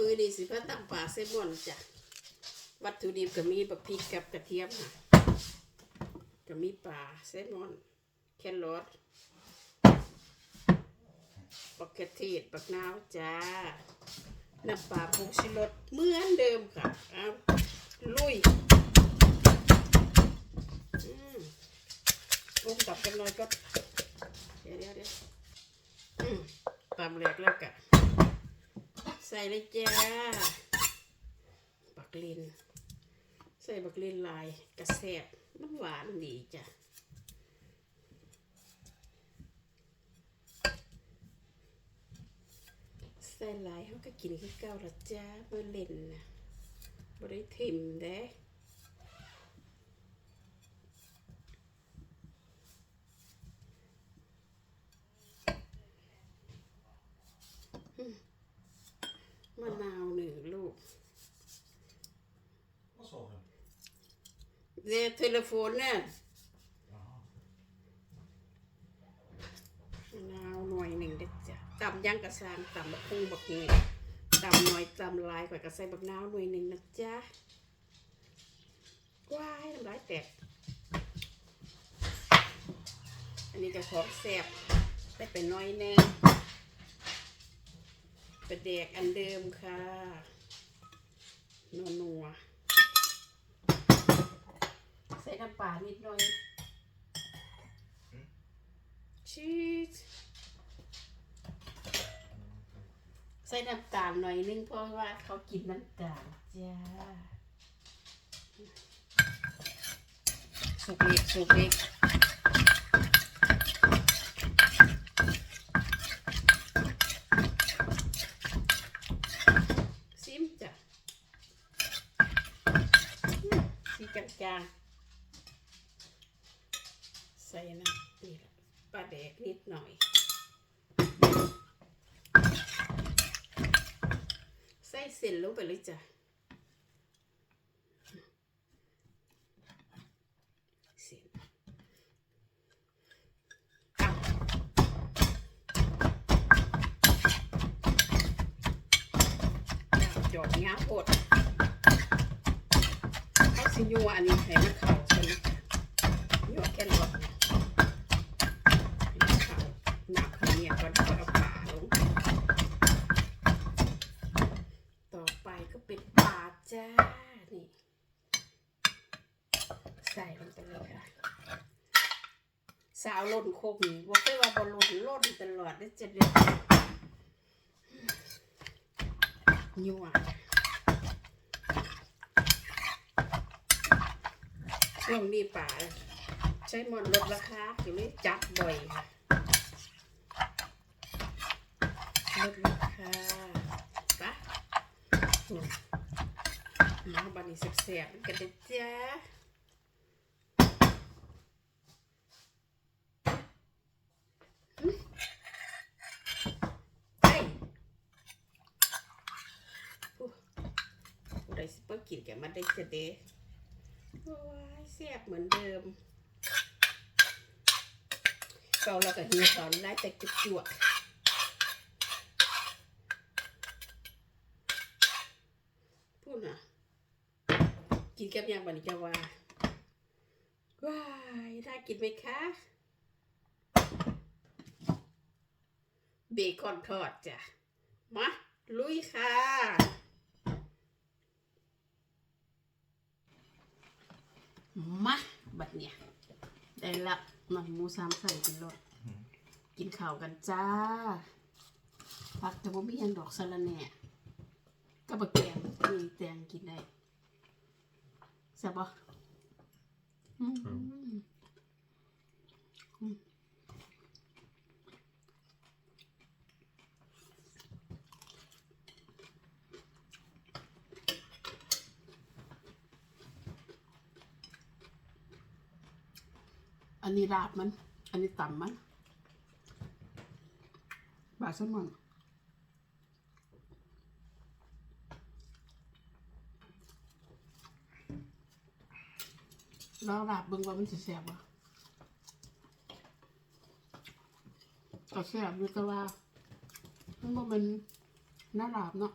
มือนี่สิพระตำปลาเซลมอนจ้ะวัตถุดิบก็มีบะพริกกับกระเทียมค่ะก็มีปลาเซลมอน แครอทบักเขือเทศบักนาวจ้าน้ำปลาผงชูรสเหมือนเดิมค่ะเอาลุยอืมลงตับกันหน่อยก็เดี๋ยวเดี๋ยวเดี๋ยวตามแรกแล้ว ใส่เลยจ้าบักลิน ใส่บักลินลายกระแสบมันหวานดีจ้ะใส่ลายเขาก็กินขี้เก่าละจ้าเบอร์เลนนะบริทิมเด้อืมมะนาวหนึ่งลูก Vad sa du? เดทโทรโฟนเนี่ย Jaha. มะนาวหน่วยหนึ่งเด็ดจ้ะตำย่างกระซางตำบักคุ้งบักเงยตำหน่อยตำลายกว่ากระใส่บักนาวหน่วยหนึ่งนะจ๊ะว้ายน้ำลายแตก อันนี้ก็ของแซ่บได้ไปน้อยแน่เป็นเด็กอันเดิมค่ะนัวนัว ปลานิดหน่อย ชีสใส่น้ำตาลหน่อยนึงเพราะว่าเขากินน้ำตาลจ้าสุกเล็กสุกเล็กซิมจ้ะอืมสีจางๆใส่น้ำนี่ละปลาแดก นิดหน่อย ใส่เส้นลงไปเลยจ้ะเส้นอ้าวหยอดงาโพดเอาสิยัวอันนี้ให้มันเข้าใช่ไหมยัวแค่รอดนะให้มันเข้าหนักเขาเนี่ยก็ได้เอาปลาลง ต่อไปก็เป็นปลาจ้า นี่ ใส่ลงไปเลยค่ะ สาวล่นโคกนี่ว่าเคยว่าบอลล่นล่นตลอดได้เจะเด็ดยั่วช่วงนี้ป่าใช้หมดลดราคาอยู่เลยจัดบ่อยค่ะลดราคาปะมาบันนี้แสบๆกันเด้จ้าหึไปผู้ผู้ ใดสิเปิดกินแกมาได้จะเด้โอ้ยแซ่บเหมือนเดิมเกาแล้วก็หิวตอนได้แต่จุกจวกพูดนะกินกับยางบันจะว่าว้ายน่ากินไหมคะเบคอนทอดจ้ะมาลุยค่ะ มาบัดเนี่ยได้ละมาหมูสามใส่กินรสกินข้าวกันจ้าผักแต่ว่ามีหยังดอกสะระแหน่กับบะแกงมีแตงกินได้แซ่บปะอืม นนี้ราดมัน อันนี้ต่ำมันบาสมอนเราราบเบิ่งว่ามันสิแซ่บบ่ก็แซ่บอยู่แต่ว่ามันบ่เป็นน่าราบเนาะ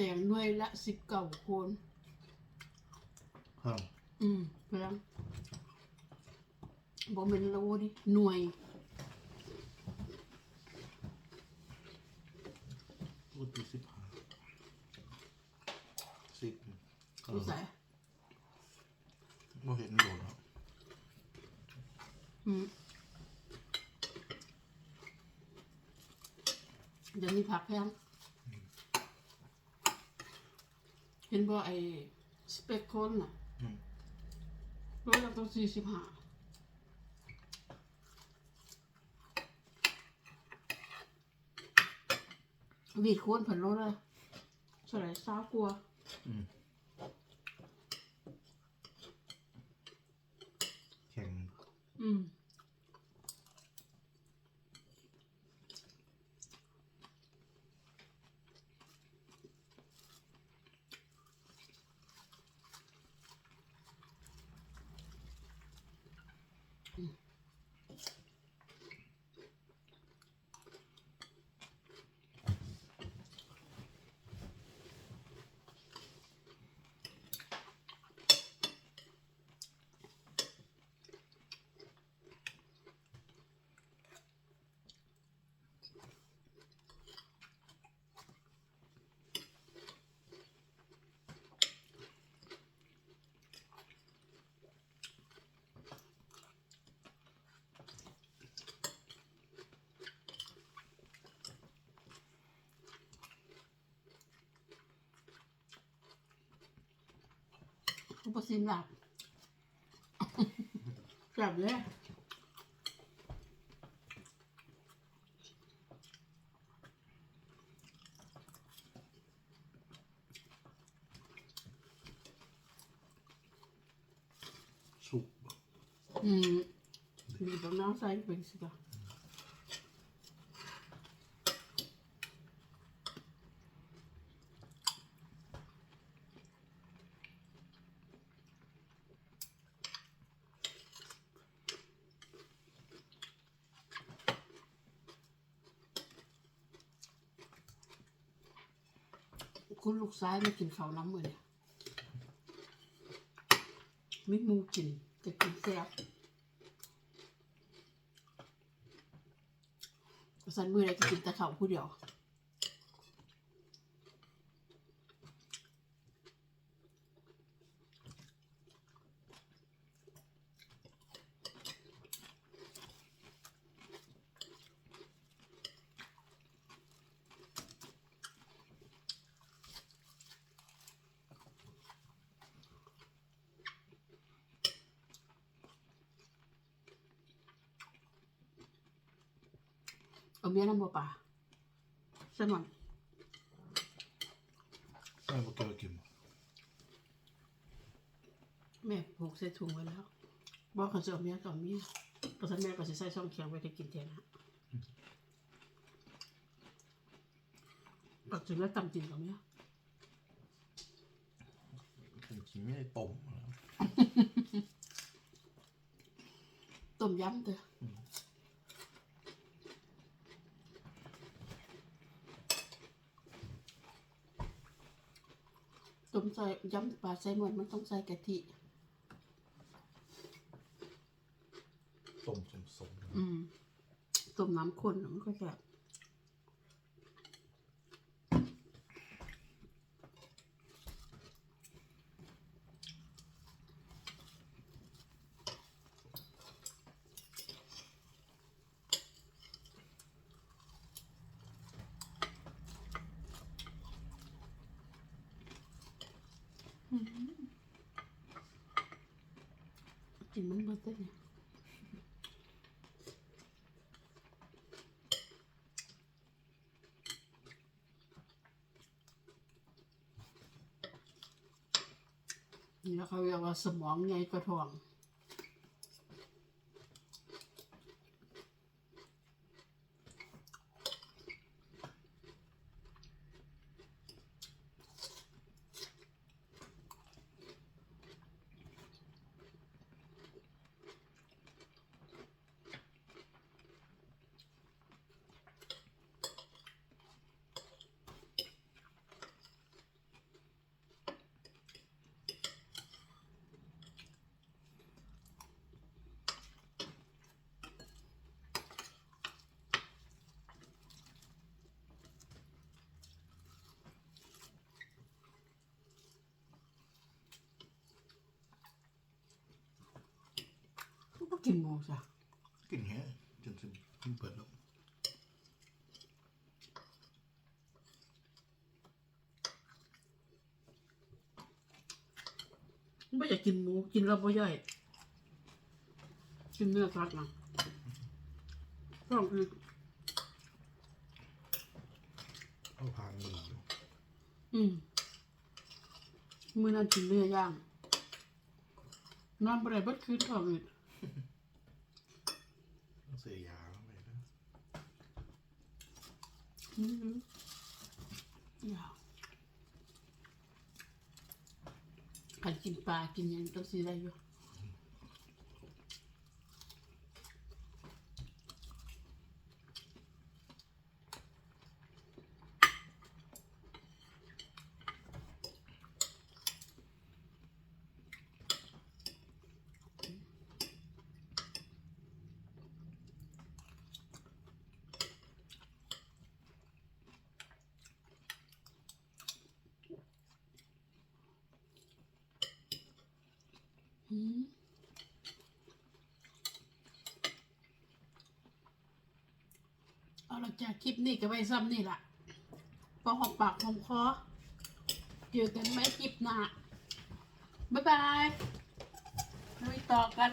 แตงหน่วยละสิบเก้าคนเพิ่มอืมเพื่อนบ่เป็นโลดิ หน่วยพูดตีสิบห้าสิบเอรู้อใส่บ่เห็นโดนแล้วอืมเดี๋ยวนี้ผักแพง เห็นบ่ไอ้สเปกโคนน่ะอืม ร้อยละต้องสี่สิบห้าวีดโคนผันโลเลยเท่าไหร่สาวกลัวาอืม อกซิมหลับกลับเลยสุกอืมมีตรงน้ำใส่เป็นสิกะ คุณลูกซ้ายมากินข้าวน้ำมือเนี่ยไม่มูกินจะกินแซ่บสันมือได้กินแต่ข้าวผู้เดียว เอาเมียน้ำบัวป่าใช่มั้ยแม่บ่เกี่ยวกินแม่ผูกใส่ถุงไว้แล้วบอกเขาจะเอาเมียกับเมียเพราะฉะนั้นแม่ก็จะใส่ช่องเคียงไว้ให้กินแทนนะปัจจุบันตำจริงกับเมียถึงกินไม่ได้ต้มแล้วต้มยำเด้ออ มใส่ยำปลาใส่หนวดมันต้องใส่กะทิ ต้มสมอืมต้มน้ำข้นน่ะมันก็แบ กินมันเบิดได้เนี่ยนี่เขาเรียกว่าสมองไงกระทอง กินหมูจ้ะกินแค่จนสิมันเปิดแล้วไม่อยากกินหมูกินแล้วบ่ย่อย กินเนื้อสัตว์นะต้องคือเอาพางมืออยู่อืมมือนั้นกินเนื้อย่างนอนบ่ได้เบัดคืนท้องอืด ต้องเสียยาลงไปนะอืมยาวขันกินปลากินยังต้องสิได้อยู่ เอาละจากคลิปนี้ก็ไว้ซ้ำนี่ล่ะพอหอกปากหอมคอเจอกันไหมคลิปหน้าบ๊ายบายลุยต่อกัน